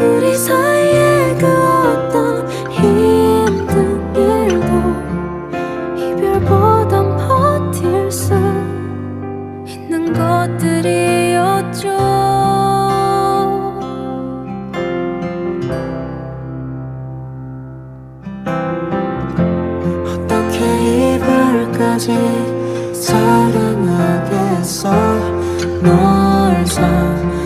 우리 사이에 그 어떤 힘든 일도 이별보단 버틸 수 있는 것들이었죠. 어떻게 이별까지 사랑하겠어? 널 사랑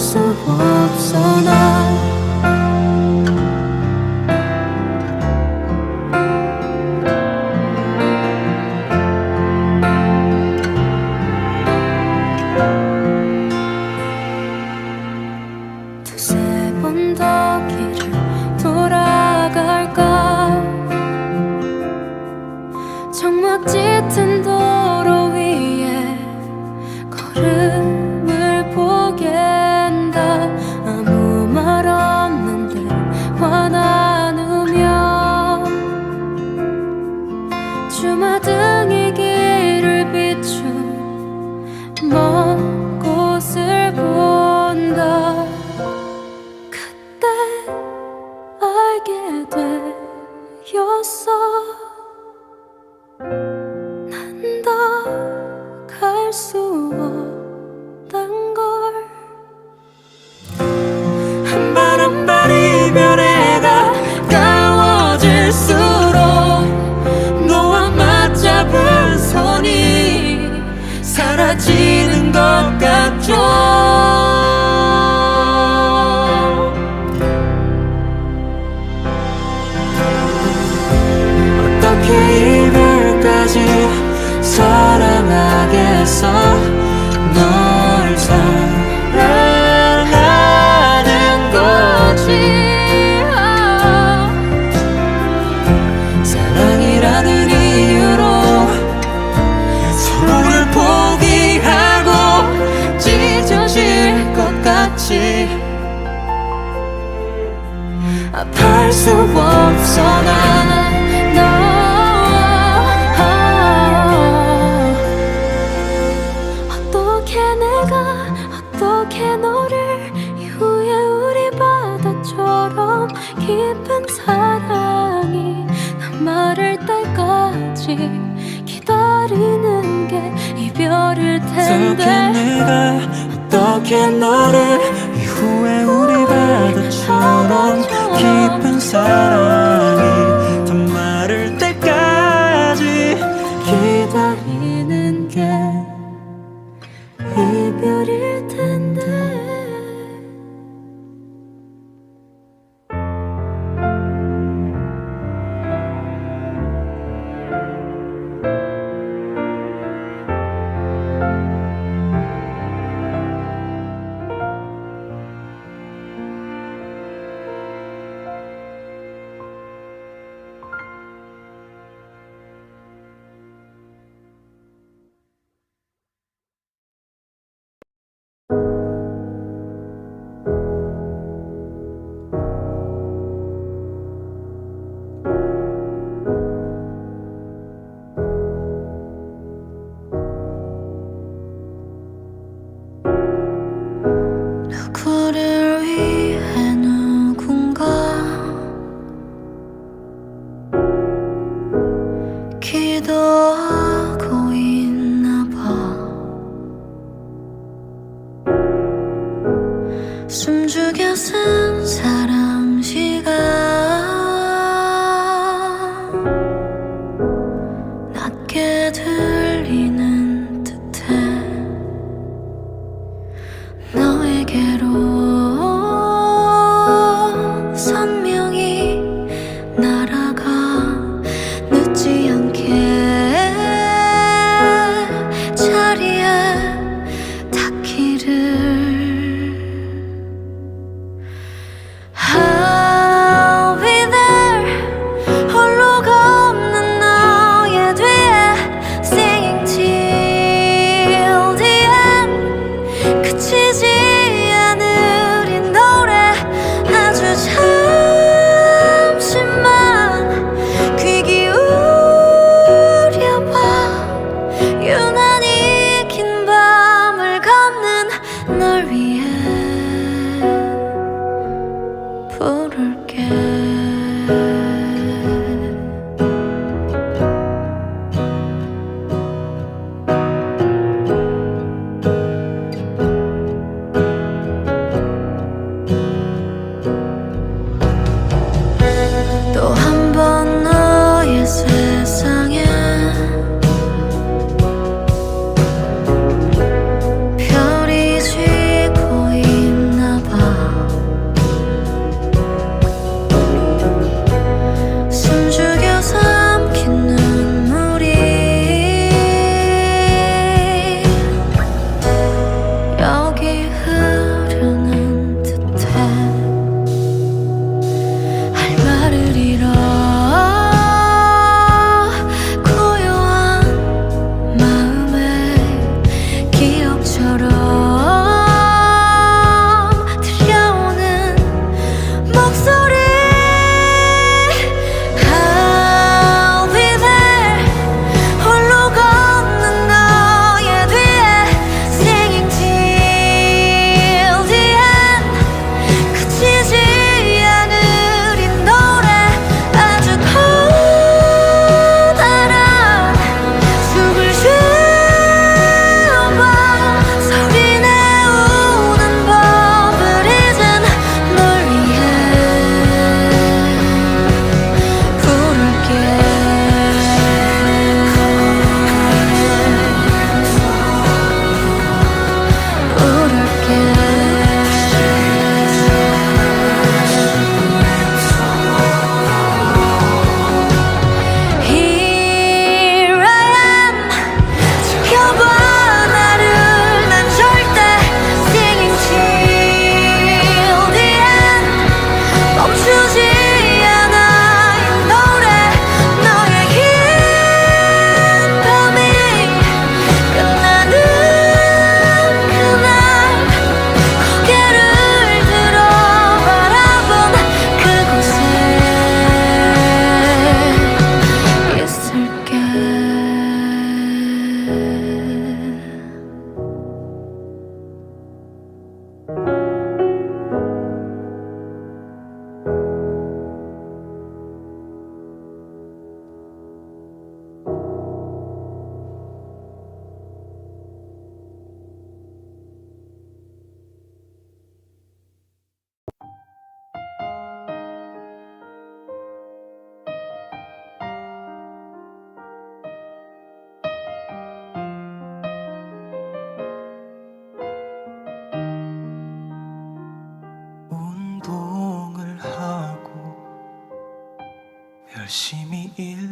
수 없어 난 두세 번더 등이 길을 비춘 먼 곳을 본다. 그때 알게 되었어. 난더갈수 없단 걸. 한발한발 이별 어떻게 이별까지 사랑하겠어? 널 수 없어 난너 어떻게 내가 어떻게 너를 이후에 우리 바다처럼 깊은 사랑이 남아를 때까지 기다리는 게 이별일 어떻게 텐데 내가 어떻게 너를 이후에 우리 바다처럼 깊은 사랑 숨죽여 쓴 사람 시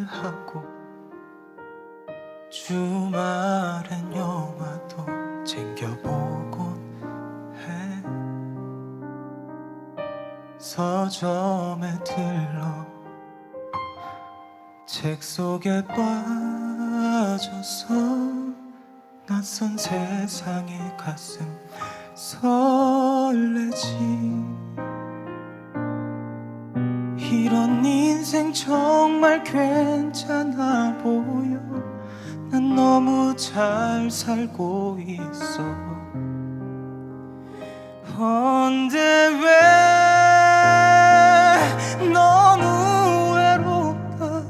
하고 주말엔 영화도 챙겨보곤 해. 서점에 들러 책 속에 빠져서 낯선 세상에 가슴 설레지 이런 인생 정말 괜찮아 보여. 난 너무 잘 살고 있어. 언제 왜 너무 외롭다?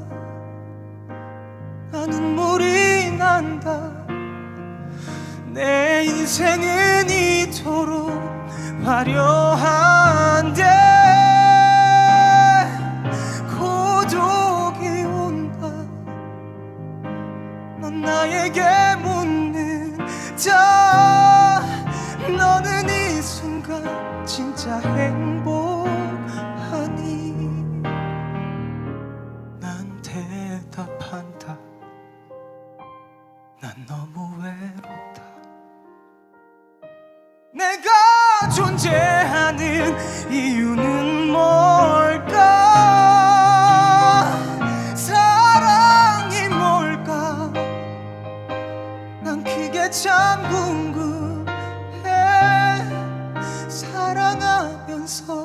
나는 물이 난다. 내 인생은 이토록 화려한데 난 너무 외롭다. 내가 존재하는 이유는 뭘까? 사랑이 뭘까? 난 그게 참 궁금해. 사랑하면서